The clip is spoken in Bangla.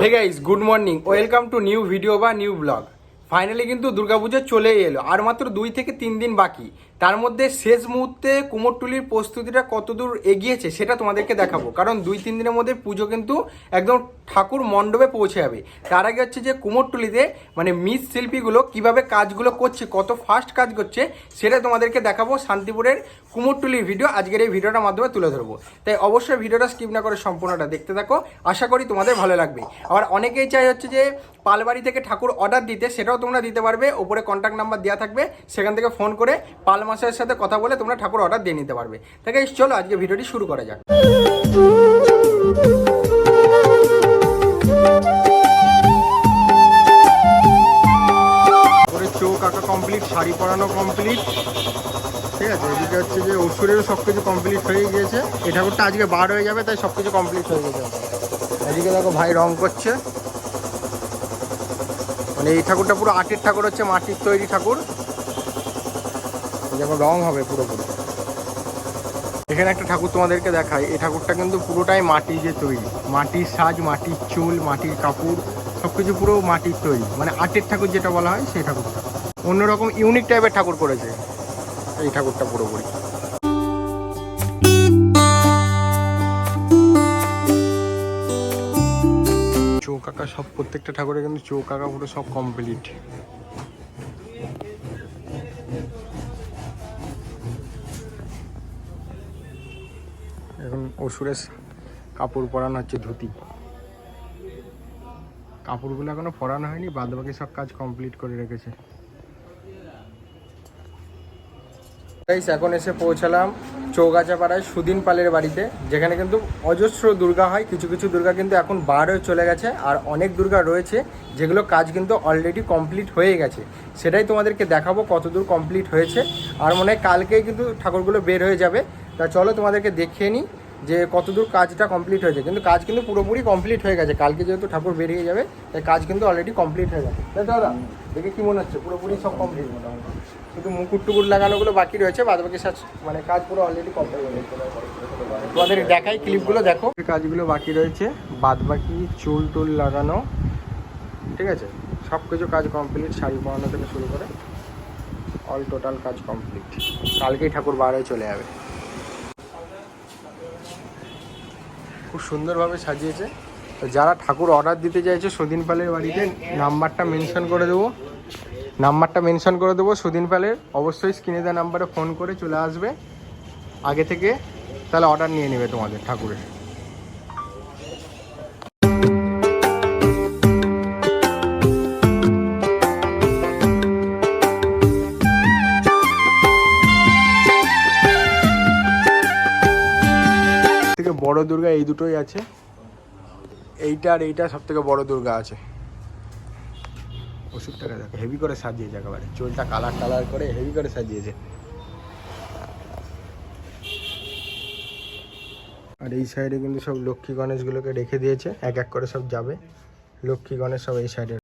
Hey guys good morning welcome to new video বা নিউ ব্লগ ফাইনালি কিন্তু দুর্গাপুজো চলেই এলো। আর মাত্র দুই থেকে তিন দিন বাকি। তার মধ্যে শেষ মুহূর্তে কুমোরটুলির প্রস্তুতিটা কতদূর এগিয়েছে সেটা তোমাদেরকে দেখাবো। কারণ দুই, তিন দিনের মধ্যে পুজো কিন্তু একদম ঠাকুর মণ্ডপে পৌঁছে যাবে। তার আগে হচ্ছে যে কুমোরটুলিতে মানে মিস শিল্পীগুলো কীভাবে কাজগুলো করছে, কত ফাস্ট কাজ করছে, সেটা তোমাদেরকে দেখাবো শান্তিপুরের কুমোরটুলির ভিডিও আজকের এই ভিডিওটার মাধ্যমে তুলে ধরবো। তাই অবশ্যই ভিডিওটা স্কিপ না করে সম্পূর্ণটা দেখতে থাকো। আশা করি তোমাদের ভালো লাগবে। আবার অনেকেই চাই হচ্ছে যে পালবাড়ি থেকে ঠাকুর অর্ডার দিতে, সেটাও তোমরা দিতে পারবে ওপরে কন্ট্যাক্ট নাম্বার দেওয়া থাকবে সেখান থেকে ফোন করে পাল মাসের সাথে কথা বলে তোমরা ঠাকুর অর্ডার দিয়ে নিতে পারবে। guys, চলো আজকে ভিডিওটি শুরু করা যাক। চোখ আঁকা কমপ্লিট শাড়ি পরানো কমপ্লিট ঠিক আছে এদিকে হচ্ছে যে ওষুধেরও সব কিছু কমপ্লিট হয়ে গিয়েছে। এই ঠাকুরটা আজকে বার হয়ে যাবে তাই সব কিছু কমপ্লিট হয়ে গেছে এদিকে দেখো ভাই রং করছে। মানে এই ঠাকুরটা পুরো আটের ঠাকুর হচ্ছে, মাটির তৈরি ঠাকুর। যেমন রং হবে পুরোপুরি। এখানে একটা ঠাকুর তোমাদেরকে দেখাই। এই ঠাকুরটা কিন্তু পুরোটাই মাটি যে তৈরি। মাটির সাজ, মাটির চুল, মাটির কাপড় সব কিছু পুরো মাটির তৈরি। মানে আটের ঠাকুর যেটা বলা হয়, সেই ঠাকুরটা। অন্যরকম ইউনিক টাইপের ঠাকুর করেছে এই ঠাকুরটা পুরোপুরি। সব প্রত্যেকটা ঠাকুরের কিন্তু চৌক আঁকা পুরো সব কমপ্লিট এখন অসুরের কাপড় পরানো হচ্ছে ধুতি। কাপড়গুলো এখনও পরানো হয়নি বাদ বাকি সব কাজ কমপ্লিট করে রেখেছে। এখন এসে পৌঁছালাম। চৌগাছাপাড়ায় সুদিন পালের বাড়িতে, যেখানে কিন্তু অজস্র দুর্গা হয়, কিছু কিছু দুর্গা কিন্তু এখন বার হয়ে চলে গেছে, আর অনেক দুর্গা রয়েছে, যেগুলো কাজ কিন্তু অলরেডি কমপ্লিট হয়ে গেছে। সেটাই তোমাদেরকে দেখাবো কতদূর কমপ্লিট হয়েছে, আর মনে হয় কালকেই কিন্তু ঠাকুরগুলো বের হয়ে যাবে। তা চলো তোমাদেরকে দেখিয়ে নিই যে কতদূর কাজটা কমপ্লিট হয়েছে। কিন্তু কাজ কিন্তু পুরোপুরি কমপ্লিট হয়ে গেছে। কালকে যেহেতু ঠাকুর বেরিয়ে যাবে, তাই কাজ কিন্তু অলরেডি কমপ্লিট হয়ে গেছে। তাই দাদা? দেখে কি মনে হচ্ছে? পুরোপুরি সব কমপ্লিট মোটামুটি শুধু মুকুট টুকুর লাগানোগুলো বাকি রয়েছে বাদ বাকি মানে কাজ পুরো অলরেডি কমপ্লিট হয়ে গেছে। তোমাদের দেখাই ক্লিপগুলো দেখো। কাজগুলো বাকি রয়েছে বাদ বাকি চুল টুল লাগানো, ঠিক আছে? সব কিছু কাজ কমপ্লিট শাড়ি পরানো থেকে শুরু করে অল টোটাল কাজ কমপ্লিট কালকেই ঠাকুর বার চলে যাবে। খুব সুন্দরভাবে সাজিয়েছে। তো যারা ঠাকুর অর্ডার দিতে চাইছে, সুদিন পালের বাড়িতে নাম্বারটা মেনশন করে দেবো। নাম্বারটা মেনশন করে দেবো সুদিন পালের। অবশ্যই স্ক্রিনে দেওয়া নাম্বারে ফোন করে চলে আসবে। আগে থেকে তাহলে অর্ডার নিয়ে নেবে তোমাদের ঠাকুরের। বড় দুর্গা এই দুটোই আছে। এইটা আর এইটা সব থেকে বড় দুর্গা আছে। ওষুধটাকে দেখো হেভি করে সাজিয়েছে একেবারে। চুলটা কালার কালার করে হেভি করে সাজিয়েছে। আর এই সাইডে কিন্তু সব লক্ষ্মী গণেশগুলোকে রেখে দিয়েছে, এক এক করে সব যাবে। লক্ষ্মী গণেশ সব এই সাইডে